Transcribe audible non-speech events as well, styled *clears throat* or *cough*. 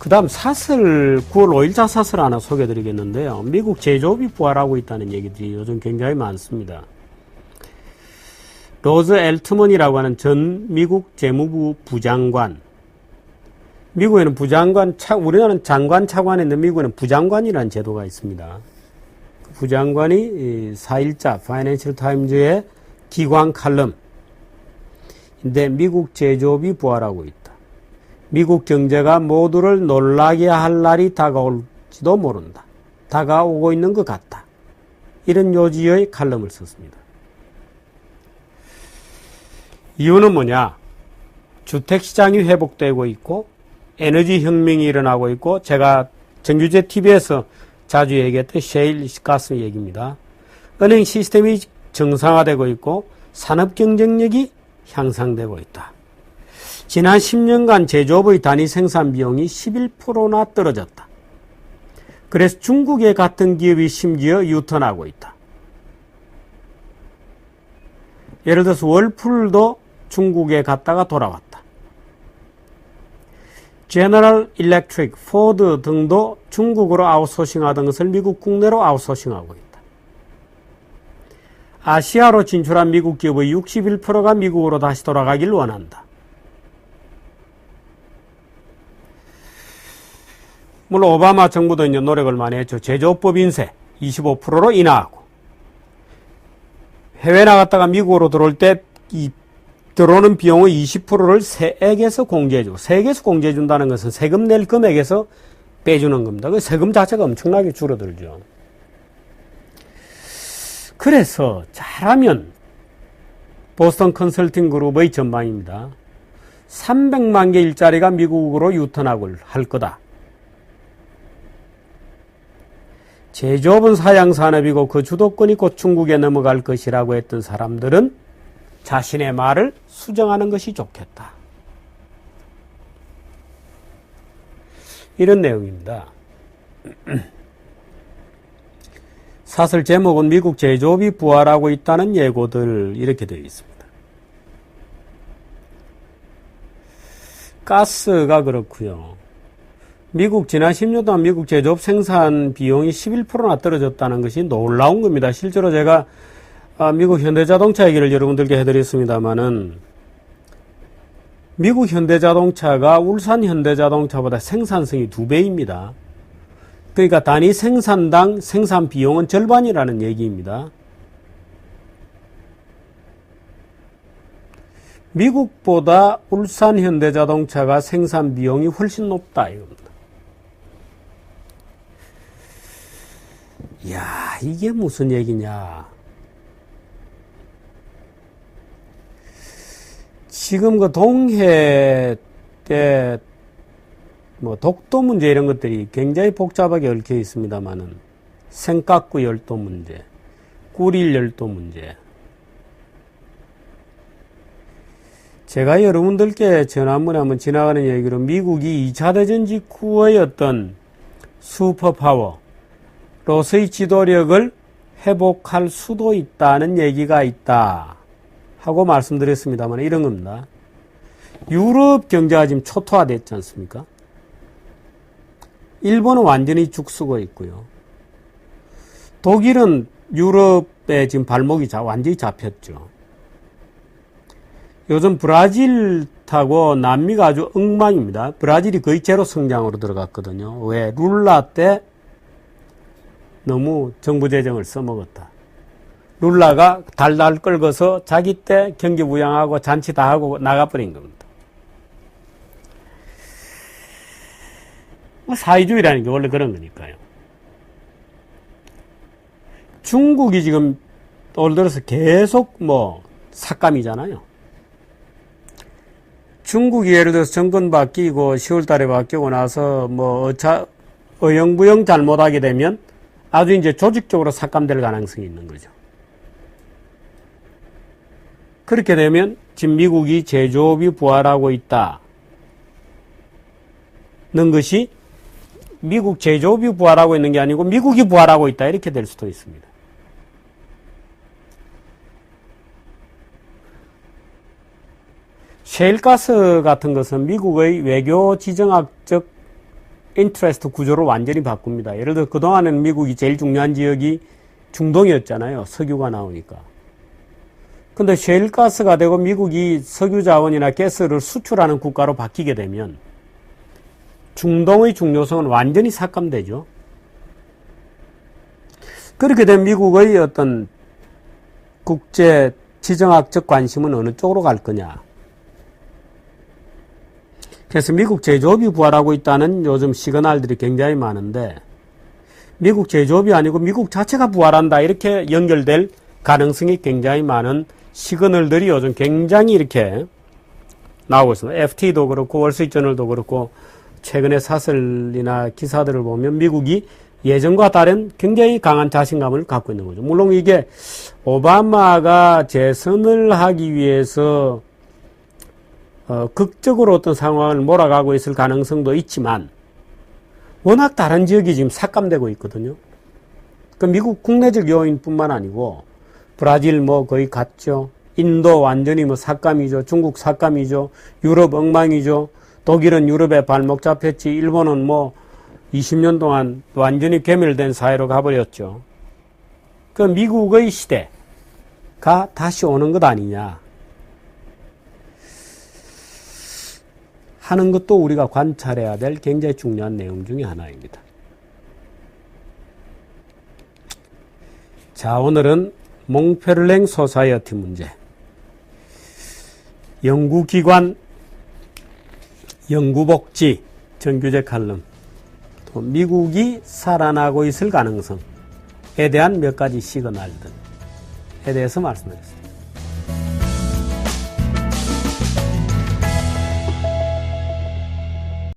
그 다음 사슬, 9월 5일자 사슬 하나 소개해 드리겠는데요. 미국 제조업이 부활하고 있다는 얘기들이 요즘 굉장히 많습니다. 로즈 엘트먼이라고 하는 전 미국 재무부 부장관. 미국에는 부장관, 차, 우리나라는 장관 차관인데 미국에는 부장관이라는 제도가 있습니다. 그 부장관이 4일자 파이낸셜 타임즈의 기관 칼럼. 인데 미국 제조업이 부활하고 있다. 미국 경제가 모두를 놀라게 할 날이 다가올지도 모른다. 다가오고 있는 것 같다. 이런 요지의 칼럼을 썼습니다. 이유는 뭐냐? 주택시장이 회복되고 있고 에너지 혁명이 일어나고 있고 제가 정규제 TV에서 자주 얘기했던 셰일 가스 얘기입니다. 은행 시스템이 정상화되고 있고 산업 경쟁력이 향상되고 있다. 지난 10년간 제조업의 단위 생산 비용이 11%나 떨어졌다. 그래서 중국의 같은 기업이 심지어 유턴하고 있다. 예를 들어서 월풀도 중국에 갔다가 돌아왔다. 제너럴 일렉트릭, 포드 등도 중국으로 아웃소싱하던 것을 미국 국내로 아웃소싱하고 있다. 아시아로 진출한 미국 기업의 61%가 미국으로 다시 돌아가길 원한다. 물론 오바마 정부도 이제 노력을 많이 했죠. 제조법 인세 25%로 인하하고 해외 나갔다가 미국으로 들어올 때 이 들어오는 비용의 20%를 세액에서 공제해주고 세액에서 공제해준다는 것은 세금 낼 금액에서 빼주는 겁니다. 그 세금 자체가 엄청나게 줄어들죠. 그래서 잘하면 보스턴 컨설팅 그룹의 전망입니다. 300만 개 일자리가 미국으로 유턴하고 할 거다. 제조업은 사양 산업이고 그 주도권이 곧 중국에 넘어갈 것이라고 했던 사람들은 자신의 말을 수정하는 것이 좋겠다. 이런 내용입니다. *clears throat* 사설 제목은 미국 제조업이 부활하고 있다는 예고들 이렇게 되어 있습니다. 가스가 그렇고요. 미국 지난 10년 동안 미국 제조업 생산 비용이 11%나 떨어졌다는 것이 놀라운 겁니다. 실제로 제가 아, 미국 현대자동차 얘기를 여러분들께 해드렸습니다만은 미국 현대자동차가 울산 현대자동차보다 생산성이 두 배입니다. 그러니까 단위 생산당 생산 비용은 절반이라는 얘기입니다. 미국보다 울산 현대자동차가 생산 비용이 훨씬 높다 이겁니다. 야, 이게 무슨 얘기냐. 지금 그 동해 때, 뭐, 독도 문제 이런 것들이 굉장히 복잡하게 얽혀 있습니다만은, 생각구 열도 문제, 꿀일 열도 문제. 제가 여러분들께 지난번에 한번 지나가는 얘기로 미국이 2차 대전 직후의 어떤 슈퍼파워, 로스의 지도력을 회복할 수도 있다는 얘기가 있다. 하고 말씀드렸습니다만 이런 겁니다. 유럽 경제가 지금 초토화됐지 않습니까? 일본은 완전히 죽쓰고 있고요. 독일은 유럽에 지금 발목이 완전히 잡혔죠. 요즘 브라질 타고 남미가 아주 엉망입니다. 브라질이 거의 제로 성장으로 들어갔거든요. 왜? 룰라 때 너무 정부 재정을 써먹었다. 룰라가 달달 끌고서 자기 때 경기 부양하고 잔치 다 하고 나가버린 겁니다. 뭐 사회주의라는 게 원래 그런 거니까요. 중국이 지금 올 들어서 계속 뭐 삭감이잖아요. 중국이 예를 들어서 정권 바뀌고 10월 달에 바뀌고 나서 뭐 어차, 어영부영 잘못하게 되면 아주 이제 조직적으로 삭감될 가능성이 있는 거죠. 그렇게 되면 지금 미국이 제조업이 부활하고 있다는 것이 미국 제조업이 부활하고 있는 게 아니고 미국이 부활하고 있다 이렇게 될 수도 있습니다. 셰일가스 같은 것은 미국의 외교 지정학적 인트레스트 구조를 완전히 바꿉니다. 예를 들어 그동안에는 미국이 제일 중요한 지역이 중동이었잖아요. 석유가 나오니까. 근데 셰일가스가 되고 미국이 석유 자원이나 가스를 수출하는 국가로 바뀌게 되면 중동의 중요성은 완전히 삭감되죠. 그렇게 된 미국의 어떤 국제 지정학적 관심은 어느 쪽으로 갈 거냐. 그래서 미국 제조업이 부활하고 있다는 요즘 시그널들이 굉장히 많은데 미국 제조업이 아니고 미국 자체가 부활한다 이렇게 연결될 가능성이 굉장히 많은 시그널들이 요즘 굉장히 이렇게 나오고 있습니다. FT도 그렇고 월스트리트저널도 그렇고 최근에 사설이나 기사들을 보면 미국이 예전과 다른 굉장히 강한 자신감을 갖고 있는 거죠. 물론 이게 오바마가 재선을 하기 위해서 어, 극적으로 어떤 상황을 몰아가고 있을 가능성도 있지만 워낙 다른 지역이 지금 삭감되고 있거든요. 그 미국 국내적 요인뿐만 아니고 브라질 뭐 거의 갔죠. 인도 완전히 뭐 삭감이죠. 중국 삭감이죠. 유럽 엉망이죠. 독일은 유럽에 발목 잡혔지. 일본은 뭐 20년 동안 완전히 괴멸된 사회로 가버렸죠. 그 미국의 시대가 다시 오는 것 아니냐 하는 것도 우리가 관찰해야 될 굉장히 중요한 내용 중의 하나입니다. 자, 오늘은 몽페르랭 소사이어티 문제. 연구기관, 연구복지, 정규제 칼럼, 또 미국이 살아나고 있을 가능성에 대한 몇 가지 시그널들에 대해서 말씀드렸습니다.